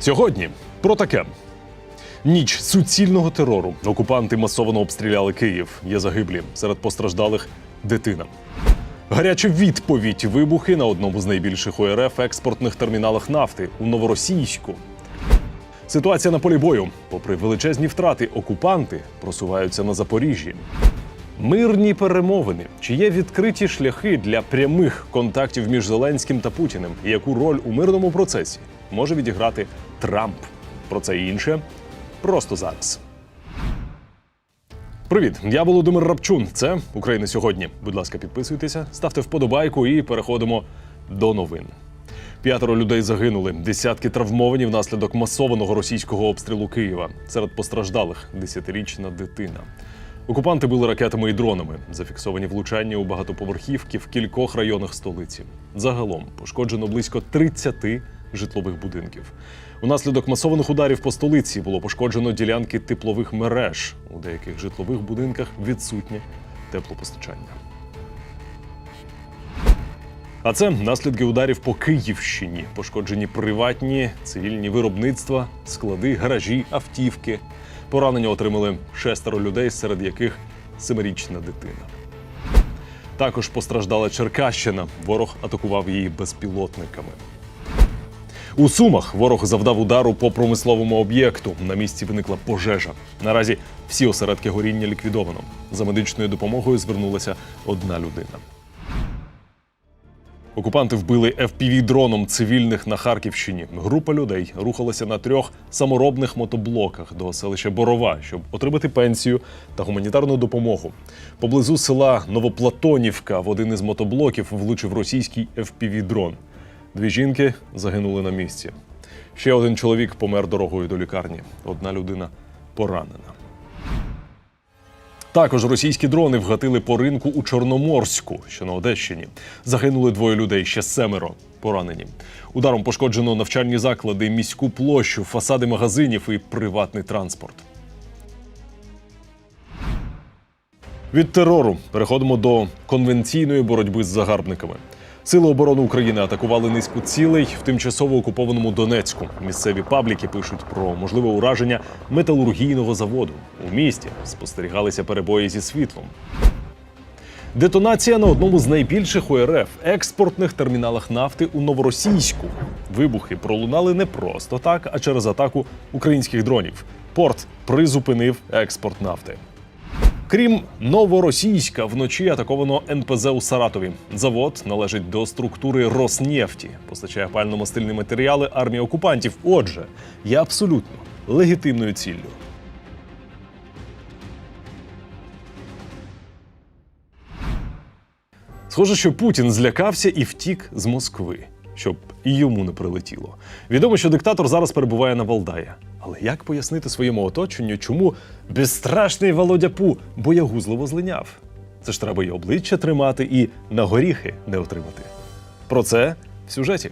Сьогодні про таке. Ніч суцільного терору. Окупанти масово обстріляли Київ. Є загиблі. Серед постраждалих дитина. Гаряча відповідь вибухи на одному з найбільших ОРФ експортних терміналах нафти у Новоросійську. Ситуація на полі бою. Попри величезні втрати, окупанти просуваються на Запоріжжі. Мирні перемовини. Чи є відкриті шляхи для прямих контактів між Зеленським та Путіним? І яку роль у мирному процесі може відіграти Трамп? Про це і інше просто зараз. Привіт, я Володимир Рапчун. Це Україна сьогодні. Будь ласка, підписуйтеся, ставте вподобайку і переходимо до новин. П'ятеро людей загинули, десятки травмовані внаслідок масованого російського обстрілу Києва. Серед постраждалих десятирічна дитина. Окупанти били ракетами і дронами. Зафіксовані влучання у багатоповерхівки в кількох районах столиці. Загалом пошкоджено близько 30 житлових будинків. Унаслідок масованих ударів по столиці було пошкоджено ділянки теплових мереж. У деяких житлових будинках відсутнє теплопостачання. А це наслідки ударів по Київщині. Пошкоджені приватні, цивільні виробництва, склади, гаражі, автівки. Поранення отримали шестеро людей, серед яких семирічна дитина. Також постраждала Черкащина. Ворог атакував її безпілотниками. У Сумах ворог завдав удару по промисловому об'єкту. На місці виникла пожежа. Наразі всі осередки горіння ліквідовано. За медичною допомогою звернулася одна людина. Окупанти вбили FPV-дроном цивільних на Харківщині. Група людей рухалася на трьох саморобних мотоблоках до селища Борова, щоб отримати пенсію та гуманітарну допомогу. Поблизу села Новоплатонівка в один із мотоблоків влучив російський FPV-дрон. Дві жінки загинули на місці. Ще один чоловік помер дорогою до лікарні. Одна людина поранена. Також російські дрони вгатили по ринку у Чорноморську, що на Одещині. Загинули двоє людей, ще семеро поранені. Ударом пошкоджено навчальні заклади, міську площу, фасади магазинів і приватний транспорт. Від терору переходимо до конвенційної боротьби з загарбниками. Сили оборони України атакували низку цілей в тимчасово окупованому Донецьку. Місцеві пабліки пишуть про можливе ураження металургійного заводу. У місті спостерігалися перебої зі світлом. Детонація на одному з найбільших ОРФ експортних терміналах нафти у Новоросійську. Вибухи пролунали не просто так, а через атаку українських дронів. Порт призупинив експорт нафти. Крім новоросійська, вночі атаковано НПЗ у Саратові. Завод належить до структури Роснефті, постачає пально-мастильні матеріали армії окупантів. Отже, є абсолютно легітимною ціллю. Схоже, що Путін злякався і втік з Москви, щоб і йому не прилетіло. Відомо, що диктатор зараз перебуває на Валдая. Але як пояснити своєму оточенню, чому безстрашний Володя Пу боягузливо злиняв? Це ж треба і обличчя тримати, і на горіхи не отримати. Про це в сюжеті.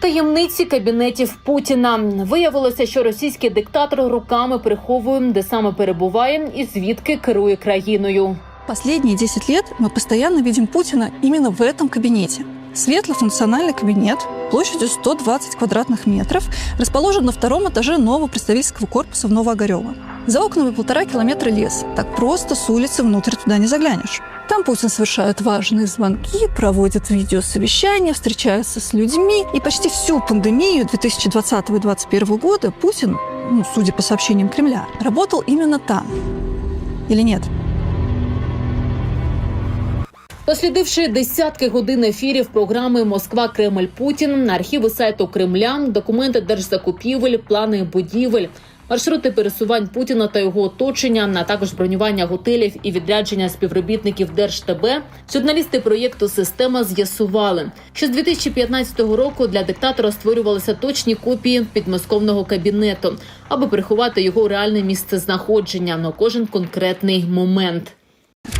Таємниці кабінетів Путіна виявилося, що російський диктатор руками приховує, де саме перебуває і звідки керує країною. Последние 10 лет мы постоянно видим Путина именно в этом кабинете. Светло-функциональный кабинет площадью 120 квадратных метров расположен на втором этаже нового представительского корпуса в Новоогарево. За окнами полтора километра лес. Так просто с улицы внутрь туда не заглянешь. Там Путин совершает важные звонки, проводит видеосовещания, встречается с людьми. И почти всю пандемию 2020 и 2021 года Путин, ну, судя по сообщениям Кремля, работал именно там. Или нет? Дослідивши десятки годин ефірів програми Москва Кремль Путін, архіви сайту Кремля, документи держзакупівель, плани будівель, маршрути пересувань Путіна та його оточення, а також бронювання готелів і відрядження співробітників Держтб, журналісти проєкту Система з'ясували, що з 2015 року для диктатора створювалися точні копії підмосковного кабінету, аби приховати його реальне місце знаходження на кожен конкретний момент.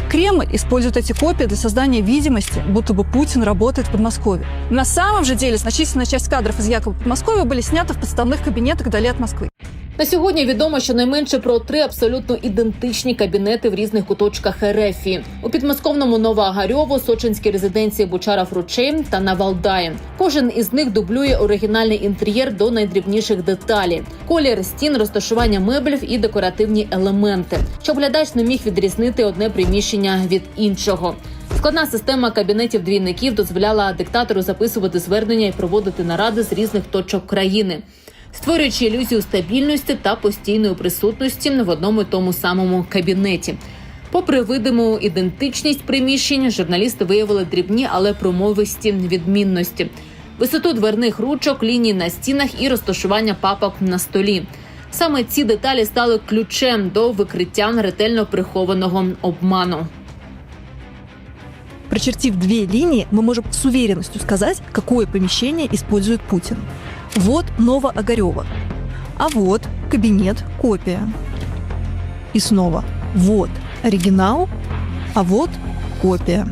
Кремль использует эти копии для создания видимости, будто бы Путин работает в Подмосковье. На самом же деле значительная часть кадров из якобы Подмосковья были сняты в подставных кабинетах вдали от Москвы. На сьогодні відомо щонайменше про три абсолютно ідентичні кабінети в різних куточках РФ. у підмосковному Новоагарьово, Сочинській резиденції Бучара Фручей та на Валдаї. Кожен із них дублює оригінальний інтер'єр до найдрібніших деталей: колір стін, розташування меблів і декоративні елементи, щоб глядач не міг відрізнити одне приміщення від іншого. Складна система кабінетів двійників дозволяла диктатору записувати звернення і проводити наради з різних точок країни, створюючи ілюзію стабільності та постійної присутності в одному й тому самому кабінеті. Попри видиму ідентичність приміщень, журналісти виявили дрібні, але промовисті відмінності: висоту дверних ручок, лінії на стінах і розташування папок на столі. Саме ці деталі стали ключем до викриття ретельно прихованого обману. Прочертив две линии, мы можем с уверенностью сказать, какое помещение использует Путин. Вот Новоогарева. А вот кабинет копия. И снова вот оригинал, а вот копия.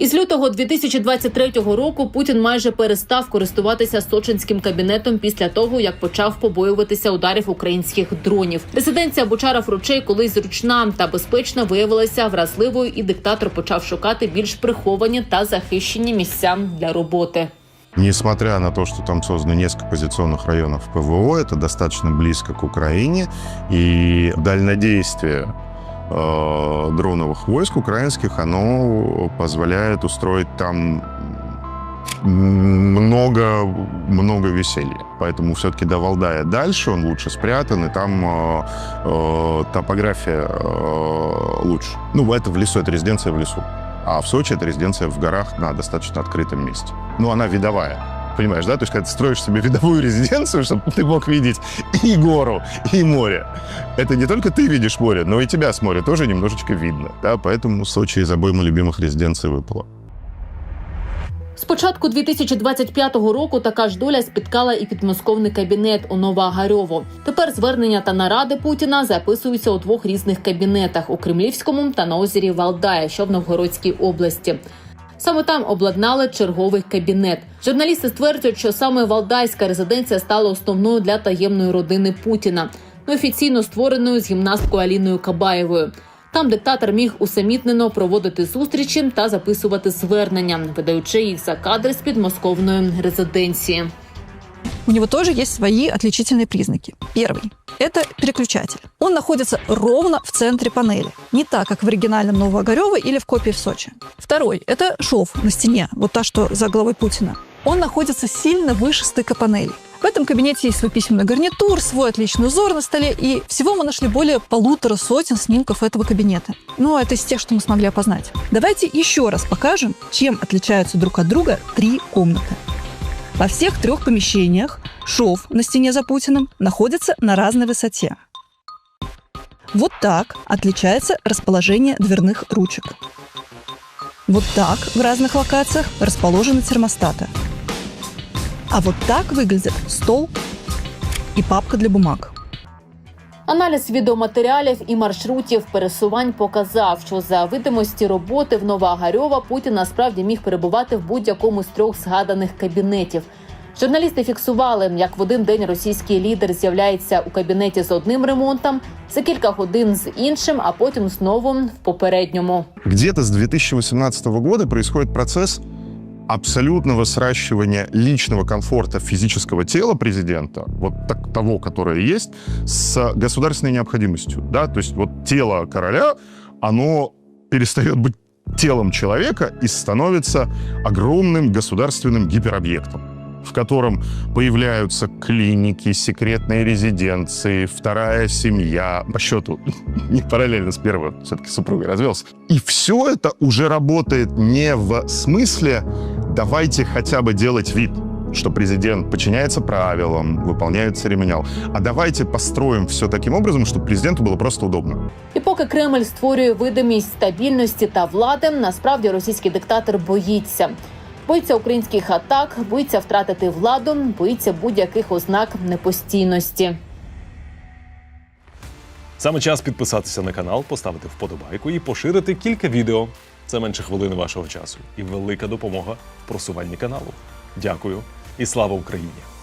Із лютого 2023 року Путін майже перестав користуватися сочинським кабінетом після того, як почав побоюватися ударів українських дронів. Резиденція Бучара Фручей, колись зручна та безпечна, виявилася вразливою, і диктатор почав шукати більш приховані та захищені місця для роботи. Несмотря на то, что там создано несколько позиционных районов ПВО, это достаточно близко к Украине, и дальнодействие э, дроновых войск украинских, оно позволяет устроить там много, много веселья. Поэтому все-таки до Валдая дальше, он лучше спрятан, и там э, э, топография э, лучше. Ну, это в лесу, это резиденция в лесу. А в Сочи это резиденция в горах на достаточно открытом месте. Ну, она видовая. Понимаешь, да? То есть, когда ты строишь себе видовую резиденцию, чтобы ты мог видеть и гору, и море. Это не только ты видишь море, но и тебя с моря тоже немножечко видно. Да? Поэтому Сочи из обоймы любимых резиденций выпало. З початку 2025 року така ж доля спіткала і підмосковний кабінет у Новоагарьово. Тепер звернення та наради Путіна записуються у двох різних кабінетах у Кремлівському та на озері Валдая, що в Новгородській області. Саме там обладнали черговий кабінет. Журналісти стверджують, що саме Валдайська резиденція стала основною для таємної родини Путіна, неофіційно створеною з гімнасткою Аліною Кабаєвою. Там диктатор міг усамітнено проводити зустрічі та записувати звернення, видаючи їх за кадри з підмосковної резиденції. У него тоже есть свои отличительные признаки. Первый – это переключатель. Он находится ровно в центре панели. Не так, как в оригинальном Новоогарево или в копии в Сочи. Второй – это шов на стене, вот та, что за головой Путина. Он находится сильно выше стыка панелей. В этом кабинете есть свой письменный гарнитур, свой отличный узор на столе, и всего мы нашли более полутора сотен снимков этого кабинета. Ну, это из тех, что мы смогли опознать. Давайте еще раз покажем, чем отличаются друг от друга три комнаты. Во всех трех помещениях шов на стене за Путиным находится на разной высоте. Вот так отличается расположение дверных ручек. Вот так в разных локациях расположены термостаты. А вот так выглядит стол и папка для бумаг. Аналіз відеоматеріалів і маршрутів пересувань показав, що за видимості роботи в Новоагарьова Путін насправді міг перебувати в будь-якому з трьох згаданих кабінетів. Журналісти фіксували, як в один день російський лідер з'являється у кабінеті з одним ремонтом, за кілька годин з іншим, а потім знову в попередньому. Где-то с 2018 года происходит процесс абсолютного сращивания личного комфорта физического тела президента, вот так, того, которое есть, с государственной необходимостью. Да? То есть вот тело короля, оно перестает быть телом человека и становится огромным государственным гиперобъектом в котором появляются клиники, секретные резиденции, вторая семья, по счету не параллельно с первой, все-таки супругой развелся. И все это уже работает не в смысле «давайте хотя бы делать вид», что президент подчиняется правилам, выполняет церемониал. А давайте построим все таким образом, чтобы президенту было просто удобно. І поки Кремль створює видимість стабільності та влади, насправді російський диктатор боїться. Боїться українських атак, боїться втратити владу, боїться будь-яких ознак непостійності. Саме час підписатися на канал, поставити вподобайку і поширити кілька відео. Це менше хвилини вашого часу і велика допомога в просуванні каналу. Дякую і слава Україні!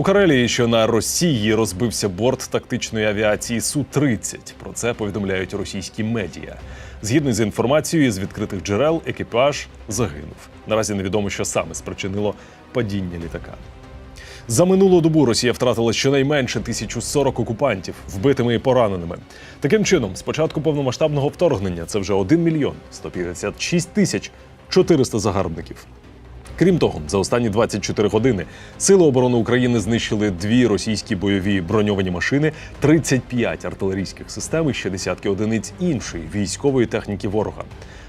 У Карелії, що на Росії розбився борт тактичної авіації Су-30. Про це повідомляють російські медіа. Згідно з інформацією з відкритих джерел, екіпаж загинув. Наразі невідомо, що саме спричинило падіння літака. За минулу добу Росія втратила щонайменше 1040 окупантів, вбитими і пораненими. Таким чином, з початку повномасштабного вторгнення це вже 1 мільйон 156 тисяч 400 загарбників. Крім того, за останні 24 години Сили оборони України знищили дві російські бойові броньовані машини, 35 артилерійських систем і ще десятки одиниць іншої військової техніки ворога.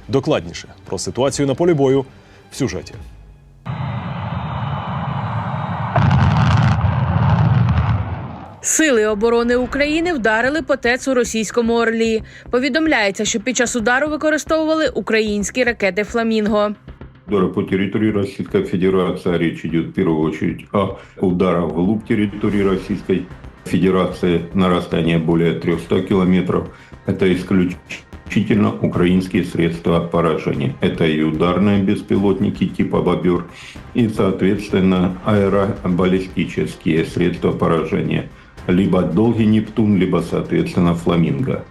Докладніше про ситуацію на полі бою в сюжеті. Сили оборони України вдарили по ТЕЦ у російському Орлі. Повідомляється, що під час удару використовували українські ракети Фламінго. Удара по территории Российской Федерации. Речь идет в первую очередь о ударах вглубь территории Российской Федерации на расстоянии более 300 километров. Это исключительно украинские средства поражения. Это и ударные беспилотники типа «Бобер», и, соответственно, аэробаллистические средства поражения. Либо «Долгий Нептун», либо, соответственно, «Фламинго».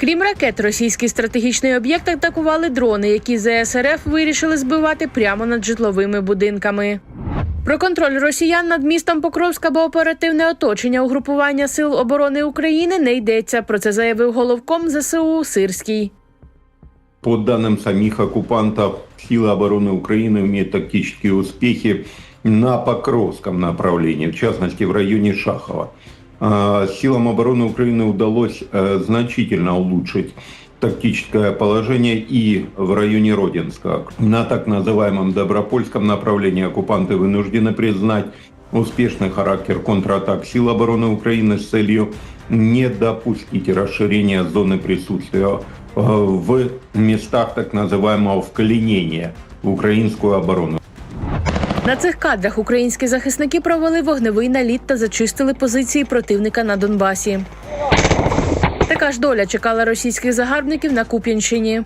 Крім ракет, російський стратегічний об'єкт атакували дрони, які ЗСРФ вирішили збивати прямо над житловими будинками. Про контроль росіян над містом Покровська або оперативне оточення угрупування сил оборони України не йдеться. Про це заявив головком ЗСУ Сирський. По данным самих оккупантов, силы обороны Украины имеют тактические успехи на Покровском направлении, в частности в районе Шахова. А, Силам обороны Украины удалось э, значительно улучшить тактическое положение и в районе Родинска. На так называемом Добропольском направлении оккупанты вынуждены признать успешный характер контратак сил обороны Украины с целью не допустить расширения зоны присутствия э, в местах так называемого вклинения в украинскую оборону. На цих кадрах українські захисники провели вогневий наліт та зачистили позиції противника на Донбасі. Така ж доля чекала російських загарбників на Куп'янщині.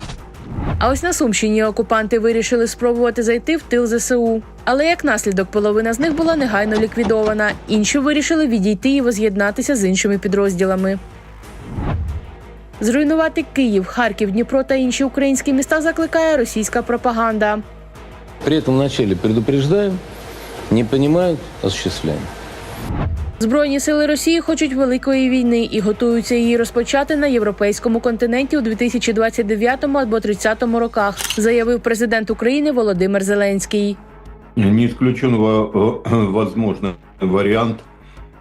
А ось на Сумщині окупанти вирішили спробувати зайти в тил ЗСУ. Але як наслідок, половина з них була негайно ліквідована. Інші вирішили відійти і воз'єднатися з іншими підрозділами. Зруйнувати Київ, Харків, Дніпро та інші українські міста закликає російська пропаганда. При этом вначале предупреждаем, не понимают, осуществляем. Збройні сили Росії хочуть великої війни і готуються її розпочати на європейському континенті у 2029 або 30 роках, заявив президент України Володимир Зеленський. Не исключен во- э, возможный вариант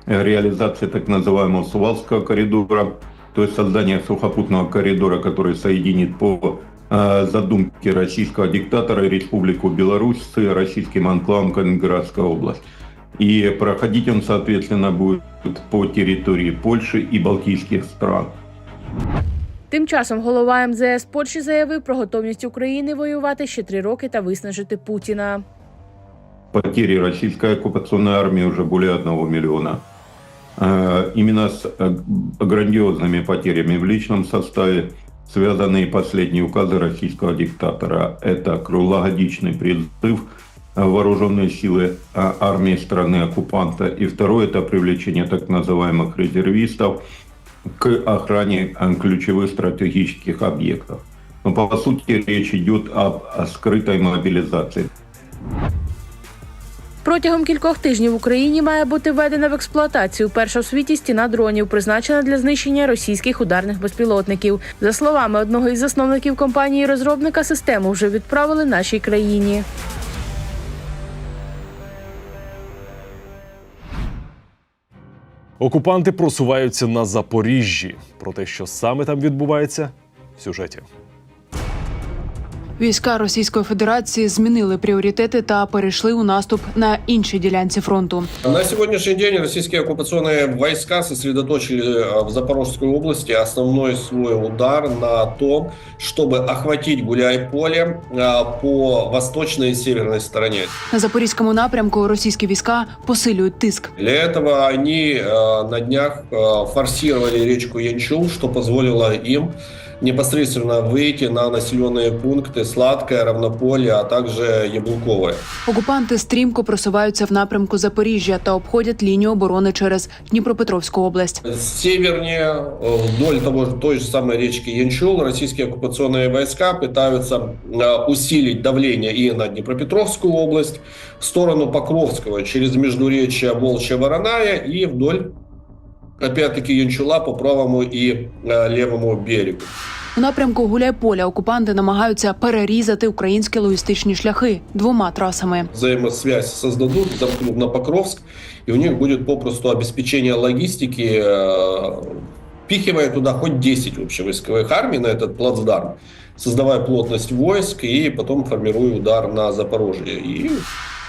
реализации так называемого Сувалского коридора, то есть создания сухопутного коридора, который соединит по э, задумке российского диктатора Республику Беларусь с российским анклавом Калининградская область. И проходить он, соответственно, будет по территории Польши и Балтийских стран. Тим часом голова МЗС Польщі заявив про готовність України воювати ще три роки та виснажити Путіна. потери российской оккупационной армии уже более одного миллиона. Э, Именно с э, грандиозными потерями в личном составе Связаны и последние указы российского диктатора. Это круглогодичный призыв вооруженные силы э, армии страны оккупанта. И второе – это привлечение так называемых резервистов к охране э, ключевых стратегических объектов. Но по сути речь идет об скрытой мобилизации. Протягом кількох тижнів в Україні має бути введена в експлуатацію перша в світі стіна дронів, призначена для знищення російських ударних безпілотників. За словами одного із засновників компанії розробника, систему вже відправили нашій країні. Окупанти просуваються на Запоріжжі. Про те, що саме там відбувається, в сюжеті. Війська Російської Федерації змінили пріоритети та перейшли у наступ на іншій ділянці фронту. На сегодняшний день российские оккупационные войска сосредоточили э, в Запорожской области основной свой удар на том, чтобы охватить Гуляй-Поле э, по восточной и северной стороне. На запорізькому напрямку російські війська посилюють тиск. Для этого они э, на днях э, форсировали речку Янчул, что позволило им непосредственно выйти на населенные пункты Сладкое, Равнополе, а также Яблуковое. Окупанти стрімко просуваються в напрямку Запоріжжя та обходять лінію оборони через Дніпропетровську область. Севернее, э, вдоль того, же- той же самой речки Янчул, российские оккупационные войска пытаются э, усилить давление и на Днепропетровскую область, в сторону Покровского, через междуречье Волчья-Вороная и вдоль, опять-таки, Янчула по правому и э, левому берегу. У напрямку Гуляйполя окупанти намагаються перерізати українські логістичні шляхи двома трасами. взаимосвязь создадут, замкнут на Покровск, и у них будет попросту обеспечение логистики, э, впихивая туда хоть 10 общевойсковых армий на этот плацдарм, создавая плотность войск и потом формируя удар на Запорожье. И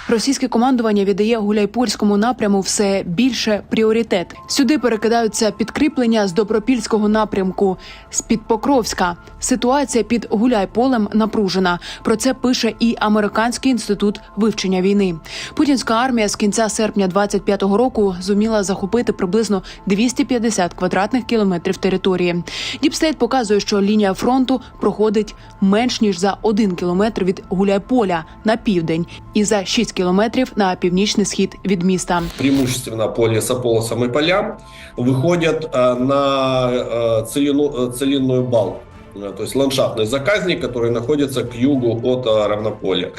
Російське командування віддає гуляйпольському напряму все більше пріоритет. Сюди перекидаються підкріплення з добропільського напрямку з під Покровська. Ситуація під Гуляйполем напружена. Про це пише і Американський інститут вивчення війни. Путінська армія з кінця серпня 25-го року зуміла захопити приблизно 250 квадратних кілометрів території. Діпстейт показує, що лінія фронту проходить менш ніж за один кілометр від Гуляйполя на південь і за 6 кілометрів на північний схід від міста. преимущественно по лесополосам и полям, выходят э, на э, целину- э, целинную балку. Э, То есть ландшафтный заказник, который находится к югу от э, равнополя.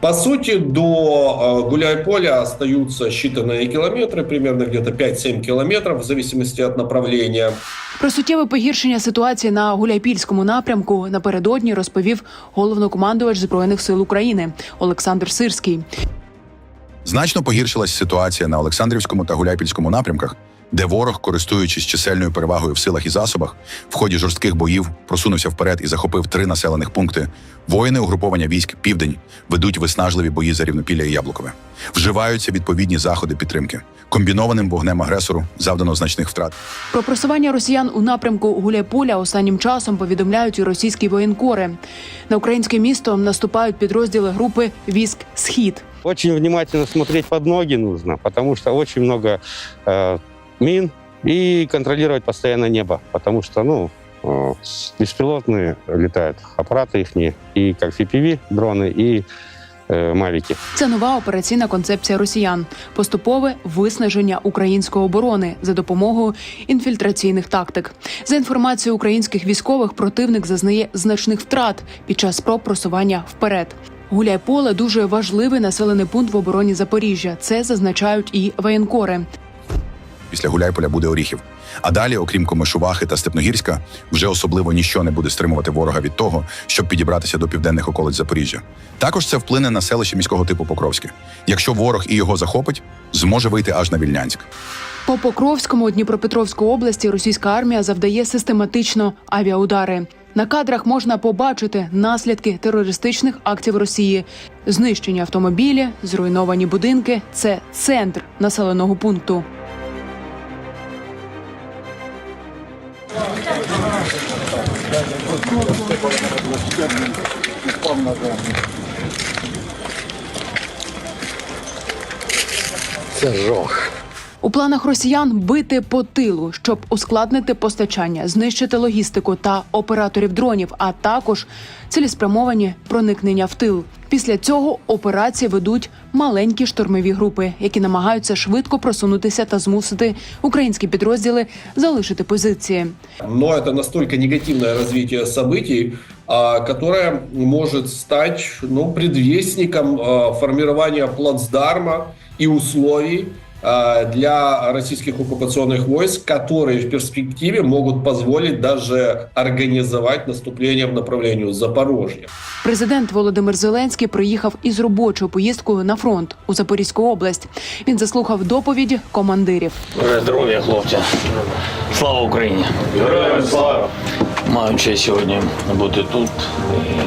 По сути, до э, Гуляйполя остаются считанные километры, примерно где-то 5-7 километров, в зависимости от направления. Про суттєве погіршення ситуації на Гуляйпільському напрямку напередодні розповів головнокомандувач збройних сил України Олександр Сирський. Значно погіршилась ситуація на Олександрівському та Гуляйпільському напрямках, де ворог, користуючись чисельною перевагою в силах і засобах, в ході жорстких боїв просунувся вперед і захопив три населених пункти. Воїни угруповання військ Південь ведуть виснажливі бої за рівнопілля і Яблукове. Вживаються відповідні заходи підтримки. Комбінованим вогнем агресору завдано значних втрат. Про просування росіян у напрямку Гуляйполя останнім часом повідомляють і російські воєнкори. На українське місто наступають підрозділи групи військ Схід. Очень внимательно смотреть под ноги нужно, потому что очень много э, мин и контролировать постоянно небо, потому что, ну, э, беспилотные летают аппараты их, и как CPV дроны, и э, мавики. Це нова операційна концепція росіян, поступове виснаження української оборони за допомогою інфільтраційних тактик. За інформацією українських військових, противник зазнає значних втрат під час спроб просування вперед. Гуляйполе дуже важливий населений пункт в обороні Запоріжжя. Це зазначають і воєнкори. Після Гуляйполя буде Оріхів. А далі, окрім Комишувахи та Степногірська, вже особливо ніщо не буде стримувати ворога від того, щоб підібратися до південних околиць Запоріжжя. Також це вплине на селище міського типу Покровське. Якщо ворог і його захопить, зможе вийти аж на Вільнянськ. По Покровському Дніпропетровської області російська армія завдає систематично авіаудари. На кадрах можна побачити наслідки терористичних актів Росії, знищені автомобілі, зруйновані будинки. Це центр населеного пункту. Це жох. У планах росіян бити по тилу, щоб ускладнити постачання, знищити логістику та операторів дронів, а також цілеспрямовані проникнення в тил. Після цього операції ведуть маленькі штурмові групи, які намагаються швидко просунутися та змусити українські підрозділи залишити позиції. Но это настолько негативное развитие событий, которое может стать ну, предвестником а, формирования плацдарма и условий для российских оккупационных войск, которые в перспективе могут позволить даже организовать наступление в направлении Запорожья. Президент Володимир Зеленський приїхав із робочою поїздкою на фронт у Запорізьку область. Він заслухав доповіді командирів. Здоров'я, хлопці. Слава Україні! Героям слава! Маю честь сьогодні бути тут і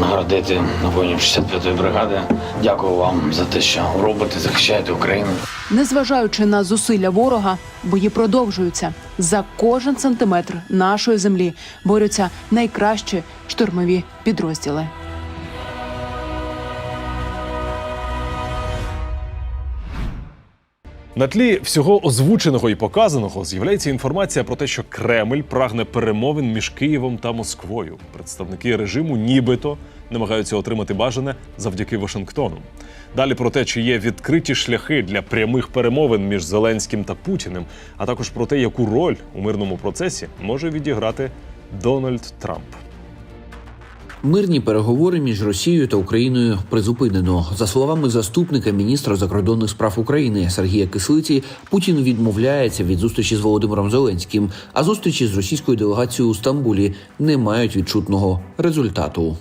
наградити воїнів 65-ї бригади. Дякую вам за те, що робите, захищаєте Україну. Незважаючи на зусилля ворога, бої продовжуються. За кожен сантиметр нашої землі борються найкращі штурмові підрозділи. На тлі всього озвученого і показаного з'являється інформація про те, що Кремль прагне перемовин між Києвом та Москвою. Представники режиму нібито намагаються отримати бажане завдяки Вашингтону. Далі про те, чи є відкриті шляхи для прямих перемовин між Зеленським та Путіним, а також про те, яку роль у мирному процесі може відіграти Дональд Трамп. Мирні переговори між Росією та Україною призупинено. За словами заступника міністра закордонних справ України Сергія Кислиці, Путін відмовляється від зустрічі з Володимиром Зеленським, а зустрічі з російською делегацією у Стамбулі не мають відчутного результату.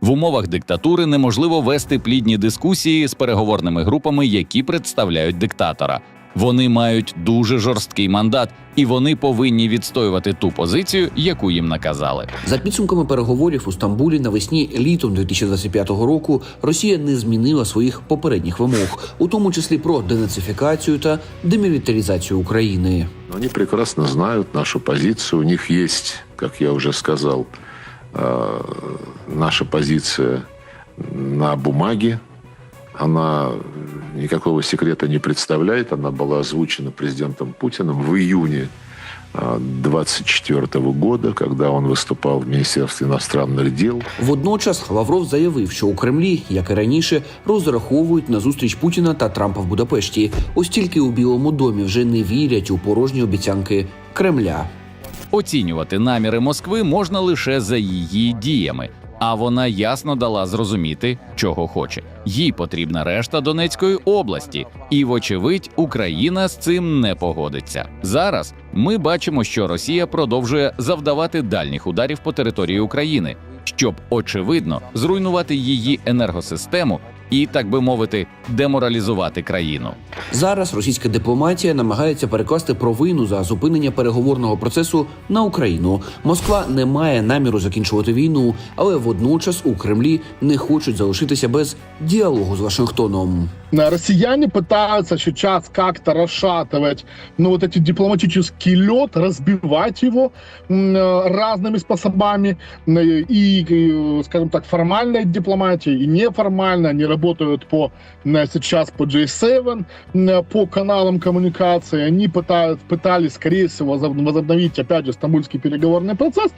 В умовах диктатури неможливо вести плідні дискусії з переговорними групами, які представляють диктатора. Вони мають дуже жорсткий мандат, і вони повинні відстоювати ту позицію, яку їм наказали. За підсумками переговорів у Стамбулі навесні літом 2025 року Росія не змінила своїх попередніх вимог, у тому числі про денацифікацію та демілітаризацію України. Они прекрасно знают нашу позицию. У них есть, как я уже сказал, э, наша позиция на бумаге. Она никакого секрета не представляет. Она была озвучена президентом Путиным в июне 2024 года, когда он выступал в Министерстве иностранных дел. Водночас Лавров заявив, що у Кремлі, як і раніше, розраховують на зустріч Путіна та Трампа в Будапешті. Ось тільки у Білому домі вже не вірять у порожні обіцянки Кремля. Оцінювати наміри Москви можна лише за її діями. А вона ясно дала зрозуміти, чого хоче. Їй потрібна решта Донецької області, і, вочевидь, Україна з цим не погодиться. Зараз ми бачимо, що Росія продовжує завдавати дальніх ударів по території України, щоб очевидно зруйнувати її енергосистему і, так би мовити, деморалізувати країну. Зараз російська дипломатія намагається перекласти провину за зупинення переговорного процесу на Україну. Москва не має наміру закінчувати війну, але водночас у Кремлі не хочуть залишитися без діалогу з Вашингтоном. Россияне пытаются сейчас как-то расшатывать, ну, вот эти дипломатический лед, разбивать его м, э, разными способами. М, И, и, скажем так, формальная дипломатия, и неформальная. Они работают по, м, сейчас по J7, м, по каналам коммуникации. Они пытают, пытались, скорее всего, возоб- возобновить, опять же, стамбульский переговорный процесс.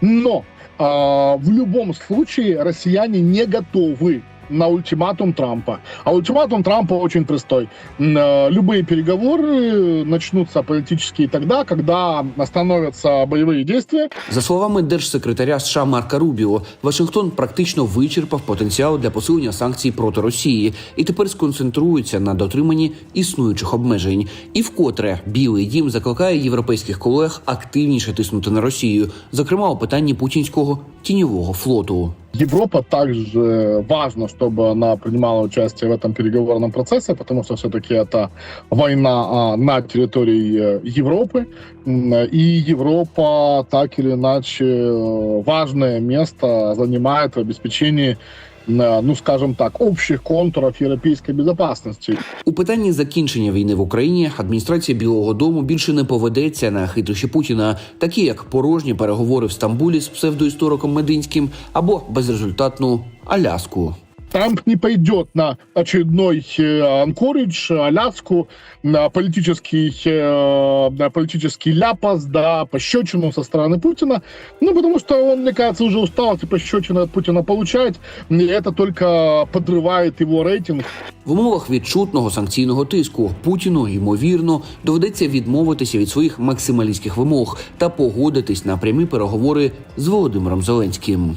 Но а, в любом случае россияне не готовы на ультиматум Трампа. А ультиматум Трампа очень простой. М, э, Любые переговоры начнутся политические тогда, когда остановятся боевые действия. За словами держсекретаря США Марка Рубіо, Вашингтон практично вичерпав потенціал для посилення санкцій проти Росії і тепер сконцентрується на дотриманні існуючих обмежень. І вкотре Білий Дім закликає європейських колег активніше тиснути на Росію, зокрема у питанні путінського тіньового флоту. Европа также важно, чтобы она принимала участие в этом переговорном процессе, потому что все-таки это война а, на территории э, Европы. М, И Европа так или иначе э, важное место занимает в обеспечении, м, ну скажем так, общих контуров європейської безопасности. У питанні закінчення війни в Україні адміністрація Білого Дому більше не поведеться на хитрощі Путіна, такі як порожні переговори в Стамбулі з псевдоісториком Мединським або безрезультатну Аляску. Трамп не пойдет на очередной э, Анкоридж, Аляску, на политический, э, на политический ляпас, да, пощечину со стороны Путина. Ну, потому что он, мне кажется, уже устал эти пощечины от Путина получать. И это только подрывает его рейтинг. В умовах відчутного санкційного тиску Путіну ймовірно доведеться відмовитися від своїх максималістських вимог та погодитись на прямі переговори з Володимиром Зеленським.